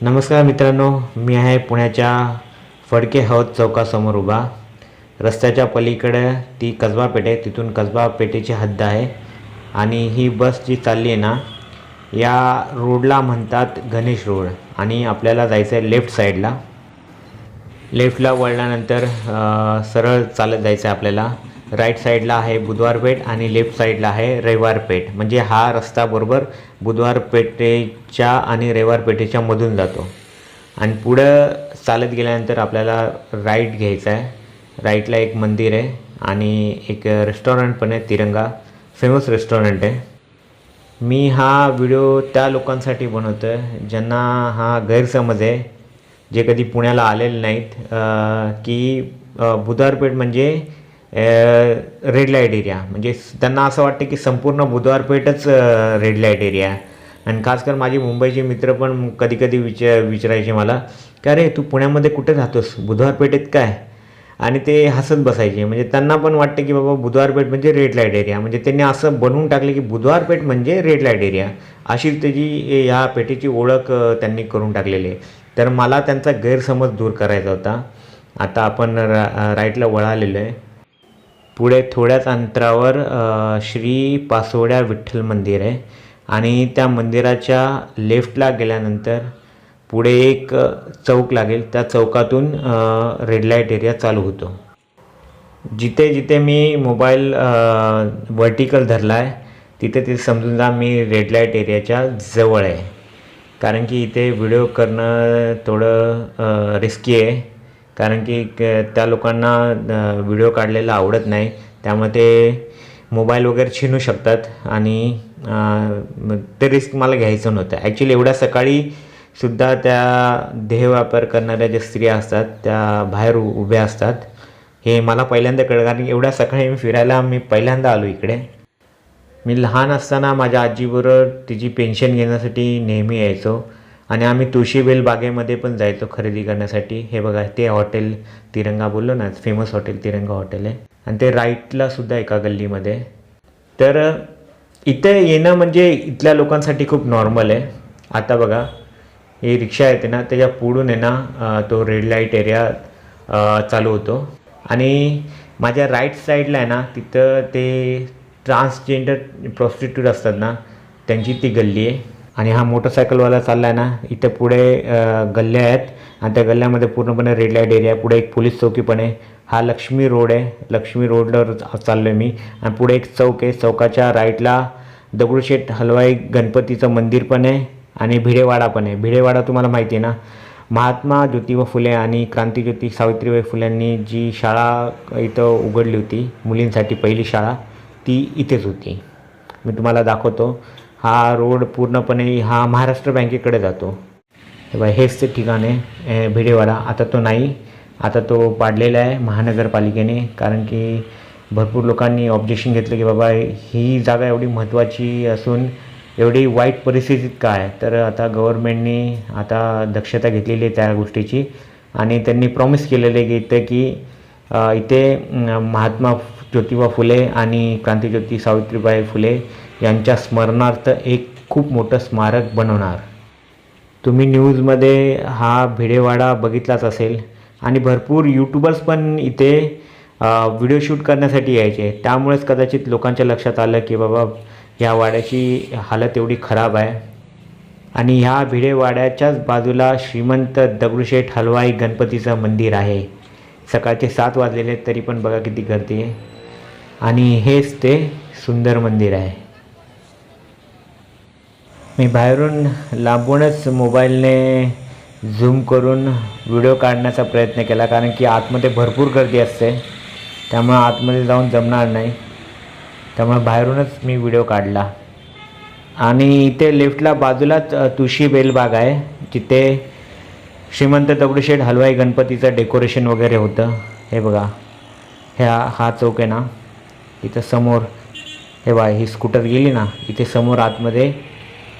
नमस्कार मित्रांनो मी आहे पुण्याच्या फडके हौद चौकासमोर उभा. रस्त्याच्या पलीकडे ती कसबा पेठ आहे तिथून कसबा पेठेची हद्द आहे आणि ही बस जी चालली आहे ना या रोडला म्हणतात गणेश रोड आणि आपल्याला जायचं आहे लेफ्ट साईडला. लेफ्टला वळल्यानंतर सरळ चालत जायचं आहे आपल्याला. राईट साईडला आहे बुधवार पेठ आणि लेफ्ट साईडला आहे रविवार पेठ म्हणजे हा रस्ता बरोबर बुधवार पेठेच्या आणि रविवार पेठेच्या मधून जातो. आणि पुढं चालत गेल्यानंतर आपल्याला राईट घ्यायचा आहे. राईटला एक मंदिर आहे आणि एक रेस्टॉरंट पण आहे तिरंगा. फेमस रेस्टॉरंट आहे. मी हा व्हिडिओ त्या लोकांसाठी बनवतो आहे ज्यांना हा गैरसमज आहे जे कधी पुण्याला आलेले नाहीत की अ, बुधवारपेठ म्हणजे रेड लाइट एरिया म्हणजे त्यांना असं वाटतं की संपूर्ण बुधवारपेठच रेड लाइट एरिया आहे. आणि खास कर माझे मुंबईचे मित्र पण कधी कधी विच विचारायचे मला की अरे तू पुण्यामध्ये कुठे राहतोस? बुधवारपेठेत काय? आणि ते हसत बसायचे. म्हणजे त्यांना पण वाटते की बाबा बुधवारपेठ म्हणजे रेड लाइट एरिया म्हणजे त्यांनी असं बनवून टाकले की बुधवारपेठ म्हणजे रेड लाइट एरिया अशी त्याची ह्या पेठेची ओळख त्यांनी करून टाकलेली आहे. तर मला त्यांचा गैरसमज दूर करायचा होता. आता आपण रा राईटला वळालेलो आहे. पुढे थोड्याच अंतरावर श्री पासोड्या विठ्ठल मंदिर आहे. आणि त्या मंदिराच्या लेफ्टला गेल्यानंतर पुढे एक चौक लागेल. त्या चौकातून रेड लाइट एरिया चालू होतो. जिथे जिथे मी मोबाईल वर्टिकल धरला आहे तिथे ते समजून जा मी रेड लाइट एरियाच्या जवळ आहे. कारण की इथे व्हिडिओ करणं थोडं रिस्की आहे. कारण की क- त्या लोकांना व्हिडिओ काढलेला आवडत नाही. त्यामुळे ते मोबाईल वगैरे छिनू शकतात आणि मग ते रिस्क मला घ्यायचं नव्हतं. ॲक्च्युली एवढ्या सकाळी सुद्धा त्या देह व्यापार करणाऱ्या ज्या स्त्रिया असतात त्या बाहेर उभ्या असतात. हे मला पहिल्यांदा कळलं कारण की एवढ्या सकाळी मी फिरायला मी पहिल्यांदा आलो इकडे. मी लहान असताना माझ्या आजीबरोबर तिची पेन्शन घेण्यासाठी नेहमी यायचो. आणि आम्ही तुळशीबेल बागेमध्ये पण जायचो खरेदी करण्यासाठी. हे बघा ते हॉटेल तिरंगा बोललो ना फेमस हॉटेल तिरंगा हॉटेल आहे. आणि ते राईटला सुद्धा एका गल्लीमध्ये. तर इथे येणं म्हणजे इथल्या लोकांसाठी खूप नॉर्मल आहे. आता बघा ही रिक्षा येते ना त्याच्या पुढून आहे ना तो रेड लाइट एरिया चालू होतो. आणि माझ्या राईट साईडला आहे ना तिथं ते ट्रान्सजेंडर प्रॉस्टिट्यूट असतात ना त्यांची ती गल्ली आहे. आणि हा मोटरसायकलवाला चालला आहे ना इथं पुढे गल्ल्या आहेत. आणि त्या गल्ल्यामध्ये पूर्णपणे रेड लाइट एरिया आहे. पुढे एक पोलीस चौकी पण आहे. हा लक्ष्मी रोड आहे. लक्ष्मी रोडवर चाललो आहे मी. आणि पुढे एक चौक आहे. चौकाच्या राईटला दगडूशेठ हलवाई गणपतीचं मंदिर पण आहे आणि भिडेवाडा पण आहे. भिडेवाडा तुम्हाला माहिती आहे ना महात्मा ज्योतिबा फुले आणि क्रांतीज्योती सावित्रीबाई फुल्यांनी जी शाळा इथं उघडली होती मुलींसाठी पहिली शाळा ती इथेच होती. मी तुम्हाला दाखवतो. हा रोड पूर्णपणे हा महाराष्ट्र बँकेकडे जातो. बघा हेच ते ठिकाण आहे भिडेवाडा. आता तो नाही आता तो पाडलेला आहे महानगरपालिकेने कारण की भरपूर लोकांनी ऑब्जेक्शन घेतलं की बाबा ही जागा एवढी महत्त्वाची असून एवढी वाईट परिस्थितीत काय? तर आता गव्हर्मेंटनी आता दक्षता घेतलेली आहे त्या गोष्टीची आणि त्यांनी प्रॉमिस केलेलं आहे की इथे की इथे महात्मा ज्योतिबा फुले आणि क्रांतीज्योती सावित्रीबाई फुले यांच्या स्मरणार्थ एक खूप मोठं स्मारक बनवणार. तुम्ही न्यूजमध्ये हा भिडेवाडा बघितलाच असेल. आणि भरपूर यूट्यूबर्स पण इथे व्हिडिओ शूट करण्यासाठी यायचे. त्यामुळेच कदाचित लोकांच्या लक्षात आलं की बाबा ह्या वाड्याची हालत एवढी खराब आहे. आणि ह्या भिडेवाड्याच्याच बाजूला श्रीमंत दगडूशेठ हलवाई गणपतीचं मंदिर आहे. सकाळचे सात वाजलेले तरी पण बघा किती गर्दी आहे. आणि हेच ते सुंदर मंदिर आहे. मी बाहेरून लांबूनच मोबाईलने झूम करून व्हिडिओ काढण्याचा प्रयत्न केला कारण की आतमध्ये भरपूर गर्दी असते. त्यामुळे आतमध्ये जाऊन जमणार नाही. त्यामुळे बाहेरूनच मी व्हिडिओ काढला. आणि इथे लेफ्टला बाजूलाच तुळशी बेलबाग आहे. जिथे श्रीमंत दगडूशेठ हलवाई गणपतीचं डेकोरेशन वगैरे होतं. हे बघा. ह्या हा चौक आहे ना. इथं समोर. हे बघा ही स्कूटर गेली ना. इथे समोर आतमध्ये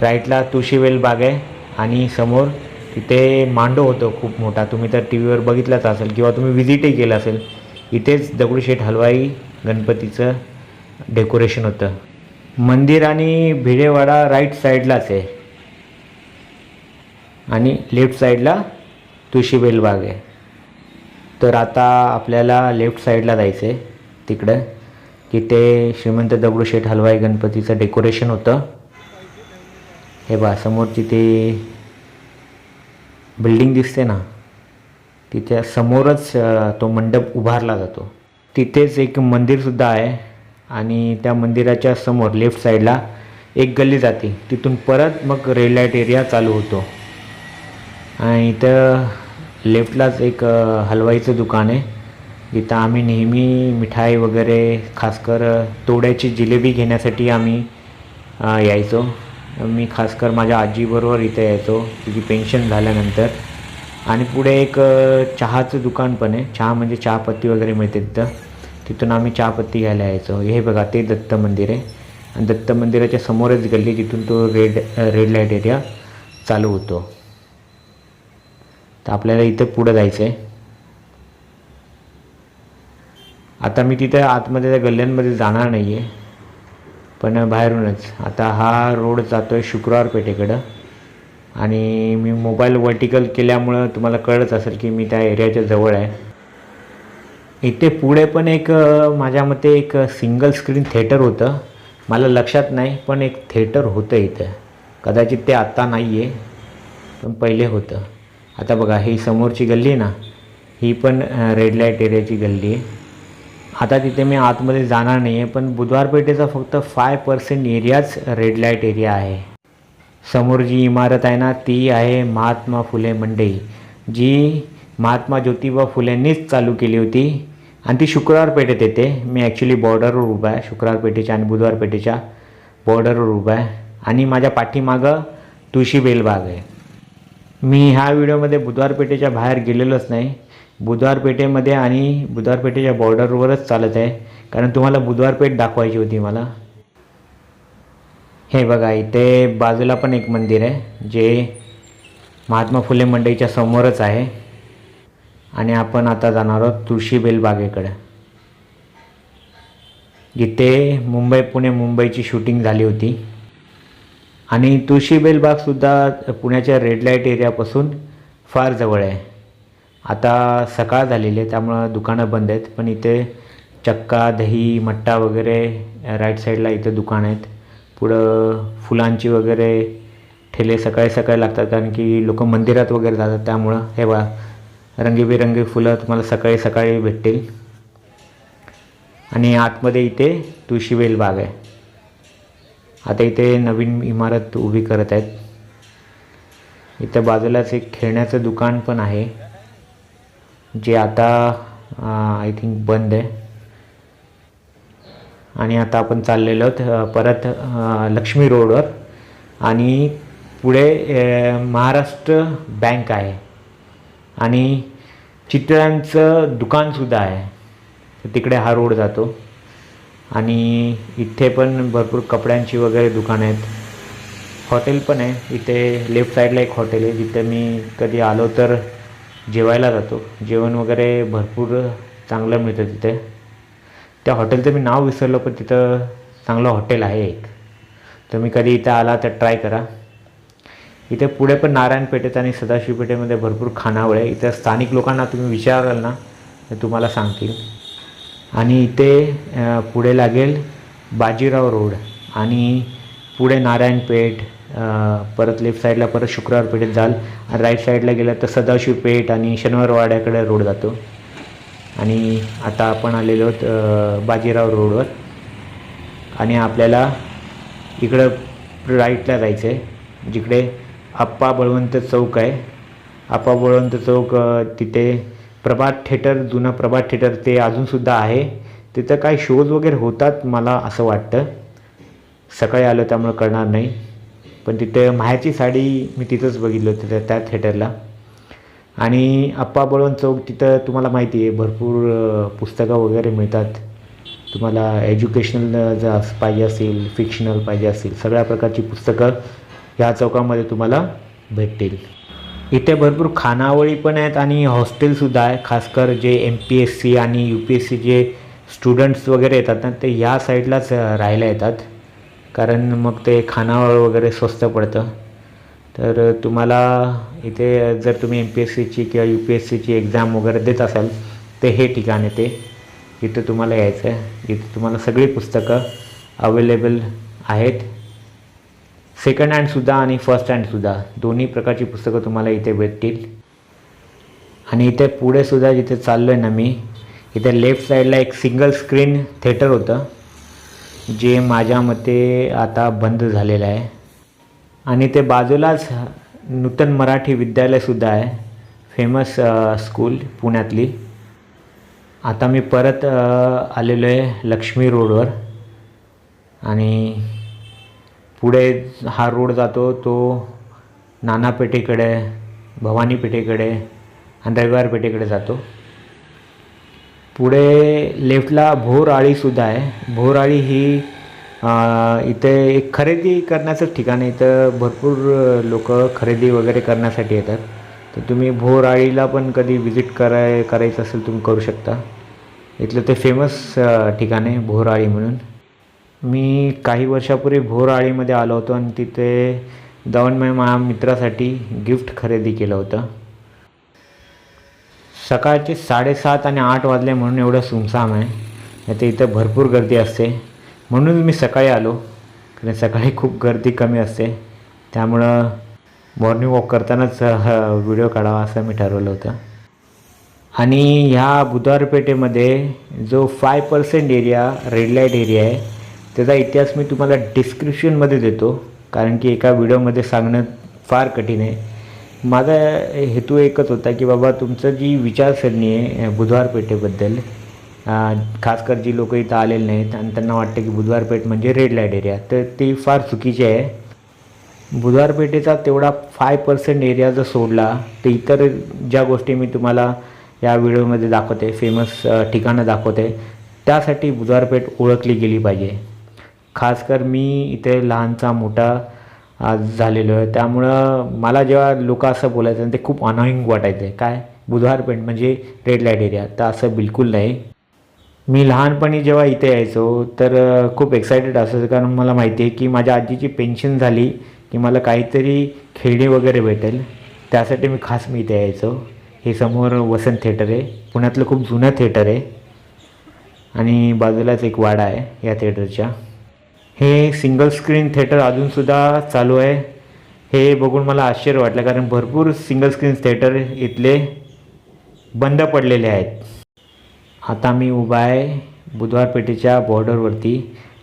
राईटला तुळशीवेल बाग आहे आणि समोर तिथे मांडो होतो खूप मोठा. तुम्ही तर टी व्हीवर बघितलाच असेल किंवा तुम्ही व्हिजिटही केलं असेल इथेच दगडूशेठ हलवाई गणपतीचं डेकोरेशन होतं. मंदिर आणि भिडेवाडा राईट साईडलाच आहे. आणि लेफ्ट साईडला तुळशीवेल बाग आहे. तर आता आपल्याला लेफ्ट साईडला जायचं आहे तिकडं तिथे श्रीमंत दगडूशेठ हलवाई गणपतीचं डेकोरेशन होतं. हे बा समोर तिथे बिल्डिंग दिसते ना तिच्या समोरच तो मंडप उभारला जातो. तिथेच एक मंदिरसुद्धा आहे आणि त्या मंदिराच्या समोर लेफ्ट साईडला एक गल्ली जाते. तिथून परत मग रेड लाइट एरिया चालू होतो. आणि इथं लेफ्टलाच एक हलवाईचं दुकान आहे. जिथं आम्ही नेहमी मिठाई वगैरे खासकर तोड्याची जिलेबी घेण्यासाठी आम्ही यायचो. मी खासकर माझ्या आजीबरोबर इथे यायचो तिची पेन्शन झाल्यानंतर. आणि पुढे एक चहाचं दुकान पण आहे. चहा म्हणजे चहापत्ती वगैरे मिळते तिथं. तिथून आम्ही चहापत्ती घ्यायला यायचो. हे बघा ते दत्त मंदिर आहे. आणि दत्त मंदिराच्या समोरच गल्ली जिथून तो रेड रेड लाइट एरिया चालू होतो. तर आपल्याला इथं पुढं जायचं आहे आता मी तिथं आतमध्ये त्या गल्ल्यांमध्ये जाणार नाही आहे पण बाहेरूनच. आता हा रोड जातो आहे शुक्रवार पेठेकडं. आणि मी मोबाईल वर्टिकल केल्यामुळं तुम्हाला कळत असेल की मी त्या एरियाच्या जवळ आहे. इथे पुढे पण एक माझ्या मते एक सिंगल स्क्रीन थिएटर होतं. मला लक्षात नाही पण एक थिएटर होतं इथं. कदाचित ते आत्ता नाही आहे पण पहिले होतं. आता बघा ही समोरची गल्ली आहे ना ही पण रेड लाइट एरियाची गल्ली आहे. आता तिथे मी आतमध्ये जाणार नाही आहे पण बुधवार पेठेचा फक्त फाय पर्सेंट एरियाच रेड लाइट एरिया आहे. समोर जी इमारत आहे ना ती आहे महात्मा फुले मंडई जी महात्मा ज्योतिबा फुलेंनीच चालू केली होती. आणि ती शुक्रवार पेठेत येते. मी ॲक्च्युली बॉर्डरवर उभा आहे शुक्रवार पेठेच्या आणि बुधवार पेठेच्या बॉर्डरवर उभा आहे. आणि माझ्या पाठीमागं तुळशी बेलबाग आहे. मी ह्या व्हिडिओमध्ये बुधवार पेठेच्या बाहेर गेलेलोच नाही. बुधवार पेठेमध्ये आणि बुधवार पेठेच्या बॉर्डरवरच चालत आहे. कारण तुम्हाला बुधवार पेठ दाखवायची होती मला. हे बघा इथे बाजूला पण एक मंदिर आहे जे महात्मा फुले मंडईच्या समोरच आहे. आणि आपण आता जाणार आहोत तुळशीबेल बागेकडे. जिथे मुंबई पुणे मुंबईची शूटिंग झाली होती. आणि तुळशीबेल बागसुद्धा पुण्याच्या रेड लाइट एरियापासून फार जवळ आहे. आता सकाळ झालेली आहे त्यामुळं दुकानं बंद आहेत. पण इथे चक्का दही मट्टा वगैरे राईट साईडला इथे दुकान आहेत. पुढं फुलांची वगैरे ठेले सकाळी सकाळी लागतात कारण की लोक मंदिरात वगैरे जातात. त्यामुळं हे बा रंगीबेरंगी फुलं तुम्हाला सकाळी सकाळी भेटतील. आणि आतमध्ये इथे तुळशीबेल बाग आहे. आता इथे नवीन इमारत उभी करत आहेत. इथं बाजूलाच एक खेळण्याचं दुकान पण आहे. जे आता आय थिंक बंद आहे. आणि आता आपण चाललेलो आहोत परत लक्ष्मी रोडवर. आणि पुढे महाराष्ट्र बँक आहे. आणि चित्रांचं दुकानसुद्धा आहे. तर तिकडे हा रोड जातो. आणि इथे पण भरपूर कपड्यांची वगैरे दुकानं आहेत. हॉटेल पण आहे. इथे लेफ्ट साईडला एक हॉटेल आहे. जिथे मी कधी आलो तर जेवायला जातो. जेवण वगैरे भरपूर चांगलं मिळतं तिथे. त्या हॉटेलचं मी नाव विसरलो पण तिथं चांगलं हॉटेल आहे एक. तुम्ही कधी इथं आला तर ट्राय करा. इथे पुढे पण नारायण पेठेत आणि सदाशिव पेठेमध्ये भरपूर खानावळ आहे. इथं स्थानिक लोकांना तुम्ही विचाराल ना तर तुम्हाला सांगतील. आणि इथे पुढे लागेल बाजीराव रोड आणि पुढे नारायण पेठ परत लेफ्ट साईडला परत शुक्रवार पेठेत जाल आणि राईट साईडला गेलं तर सदाशिव पेठ आणि शनिवारवाड्याकडे रोड जातो. आणि आता आपण आलेलो आहोत बाजीराव रोडवर आणि आपल्याला इकडं राईटला जायचं आहे जिकडे आप्पा बळवंत चौक आहे. आप्पा बळवंत चौक तिथे प्रभात थिएटर जुनं प्रभात थिएटर ते अजूनसुद्धा आहे. तिथं काही शोज वगैरे होतात मला असं वाटतं. सकाळी आलो त्यामुळे कळणार नाही. पण तिथे मायाची साडी मी तिथंच बघितलं होतं त्या त्या थिएटरला आणि आप्पा बळवंत चौक तिथं तुम्हाला माहिती आहे भरपूर पुस्तकं वगैरे मिळतात. तुम्हाला एज्युकेशनल जर पाहिजे असेल फिक्शनल पाहिजे असेल सगळ्या प्रकारची पुस्तकं ह्या चौकामध्ये तुम्हाला भेटतील. इथे भरपूर खानावळी पण आहेत आणि हॉस्टेलसुद्धा आहे खासकर जे एम पी एस सी आणि यू पी एस सी जे स्टुडंट्स वगैरे येतात ना ते ह्या साईडलाच राहायला येतात. कारण मग ते खानावळ वगैरे स्वस्त पडतं. तर तुम्हाला इथे जर तुम्ही एम पी एस सीची किंवा यू पी एस सीची एक्झाम वगैरे देत असाल तर हे ठिकाण आहे ते. इथं तुम्हाला यायचं आहे इथं तुम्हाला सगळी पुस्तकं अवेलेबल आहेत. सेकंड हँडसुद्धा आणि फर्स्ट हँडसुद्धा दोन्ही प्रकारची पुस्तकं तुम्हाला इथे भेटतील. आणि इथे पुढे सुद्धा जिथे चाललो आहे ना मी इथे लेफ्ट साईडला एक सिंगल स्क्रीन थेटर होतं. जे माझ्या मते आता बंद झालेलं आहे. आणि ते बाजूलाच नूतन मराठी विद्यालयसुद्धा आहे. फेमस स्कूल पुण्यातली. आता मी परत आलेलो आहे लक्ष्मी रोडवर. आणि पुढे हा रोड जातो तो नाना पेठेकडे भवानी पेठेकडे आणि रविवार पेठेकडे जातो. पुढे लेफ्टला भोरआळीसुद्धा आहे. भोराळी ही इथे एक खरेदी करण्याचं ठिकाण आहे. इथं भरपूर लोक खरेदी वगैरे करण्यासाठी येतात. तर तुम्ही भोरआळीला पण कधी विजिट कराय करायचं असेल तुम्ही करू शकता. इथलं ते फेमस ठिकाण आहे भोराळी म्हणून. मी काही वर्षापूर्वी भोरआळीमध्ये आलो होतो आणि तिथे जाऊन मी माझ्या मित्रासाठी गिफ्ट खरेदी केलं होतं. सकाळचे साडेसात आणि आठ वाजले म्हणून एवढं सुमसाम आहे. नाही तर इथं भरपूर गर्दी असते. म्हणून मी सकाळी आलो. कारण सकाळी खूप गर्दी कमी असते. त्यामुळं मॉर्निंग वॉक करतानाच व्हिडिओ काढावा असं मी ठरवलं होतं. आणि ह्या बुधवार पेठेमध्ये जो five percent area red light area आहे त्याचा इतिहास मी तुम्हाला डिस्क्रिप्शनमध्ये देतो. कारण की एका व्हिडिओमध्ये सांगणं फार कठीण आहे. माझा हेतू एकच होता की बाबा तुमचं जी विचारसरणी आहे बुधवार पेठेबद्दल खासकर जी लोक इथं आलेले नाहीत आणि त्यांना वाटतं की बुधवार पेठ म्हणजे रेड लाइट एरिया तर ती फार चुकीची आहे. बुधवार पेठेचा तेवढा फाय पर्सेंट एरिया जर सोडला तर इतर ज्या गोष्टी मी तुम्हाला या व्हिडिओमध्ये दाखवते फेमस ठिकाणं दाखवते त्यासाठी बुधवारपेठ ओळखली गेली पाहिजे. खासकर मी इथे लहानचा मोठा आज झालेलो आहे. त्यामुळं मला जेव्हा लोक असं बोलायचं ते खूप अनॉईंग वाटायचं. काय? बुधवार पेंट म्हणजे रेड लाइट एरिया तर असं बिलकुल नाही. मी लहानपणी जेव्हा इथे यायचो तर खूप एक्सायटेड असायचं. कारण मला माहिती आहे की माझ्या आजीची पेन्शन झाली की मला काहीतरी खेळणी वगैरे भेटेल. त्यासाठी मी खास मी इथे यायचो. हे समोर वसंत थिएटर आहे. पुण्यातलं खूप जुनं थिएटर आहे. आणि बाजूलाच एक वाडा आहे या थिएटरच्या हे सिंगल स्क्रीन थिएटर अजूनसुद्धा चालू आहे. हे बघून मला आश्चर्य वाटलं कारण भरपूर सिंगल स्क्रीन थिएटर इथले बंद पडलेले आहेत. आता मी उभा आहे बुधवार पेठेच्या बॉर्डरवरती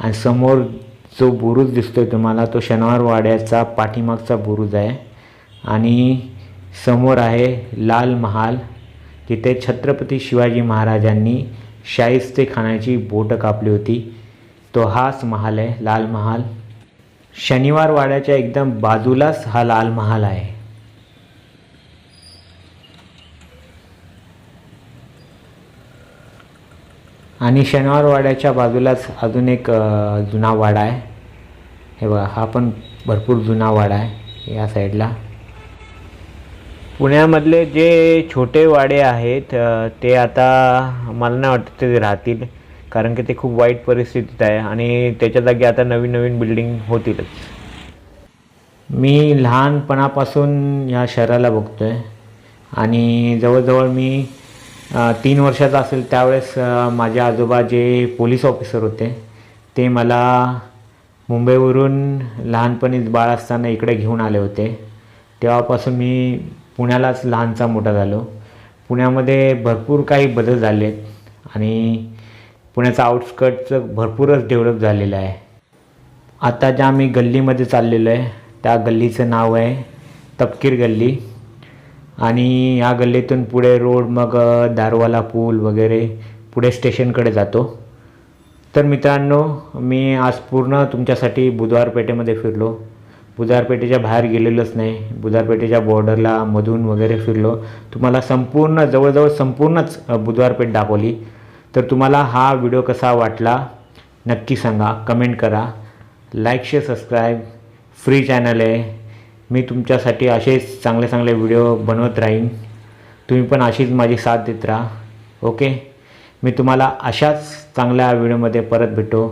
आणि समोर जो बुरुज दिसतोय तुम्हाला तो शनिवार वाड्याचा पाठीमागचा बुरुज आहे. आणि समोर आहे लाल महाल तिथे छत्रपती शिवाजी महाराजांनी शाहिस्ते खानाची बोटं कापली होती. तो हाच महाल आहे लाल महाल. शनिवार वाड्याच्या एकदम बाजूलाच हा लाल महाल आहे. आणि शनिवार वाड्याच्या बाजूलाच अजून एक जुना वाडा आहे. हे बघा हा पण भरपूर जुना वाडा आहे या साईडला. पुण्यामधले जे छोटे वाडे आहेत ते आता मला नाही वाटत ते राहतील. कारण की ते खूप वाईट परिस्थितीत आहे आणि त्याच्या जागी आता नवीन नवीन बिल्डिंग होतीलच. मी लहानपणापासून या शहराला बघतो आहे आणि जवळजवळ मी तीन वर्षाचा असेल त्यावेळेस माझे आजोबा जे पोलीस ऑफिसर होते ते मला मुंबईवरून लहानपणीच बाळ असताना इकडे घेऊन आले होते. तेव्हापासून मी पुण्यालाच लहानचा मोठा झालो. पुण्यामध्ये भरपूर काही बदल झाले आणि पुण्याचं आउटस्कटचं भरपूरच डेव्हलप झालेलं आहे. आता ज्या मी गल्लीमध्ये चाललेलो आहे त्या गल्लीचं नाव आहे तपकीर गल्ली. आणि या गल्लीतून पुढे रोड मग दारवाला पूल वगैरे पुढे स्टेशनकडे जातो. तर मित्रांनो मी आज पूर्ण तुमच्यासाठी बुधवार पेठेमध्ये फिरलो. बुधवार पेठेच्या बाहेर गेलेलोच नाही. बुधवार पेठेच्या बॉर्डरला मधून वगैरे फिरलो. तुम्हाला संपूर्ण जवळजवळ संपूर्णच बुधवार पेठ दाखवली. तर तुम्हाला हा व्हिडिओ कसा वाटला नक्की सांगा कमेंट करा. Like share subscribe free channel आहे. मी तुमच्यासाठी असेच चांगले चांगले व्हिडिओ बनवत राहीन. तुम्ही पण अशीच माझी साथ देत राहा. ओके मी तुम्हाला अशाच चांगल्या व्हिडिओमध्ये परत भेटो.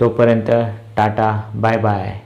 तोपर्यंत टाटा बाय बाय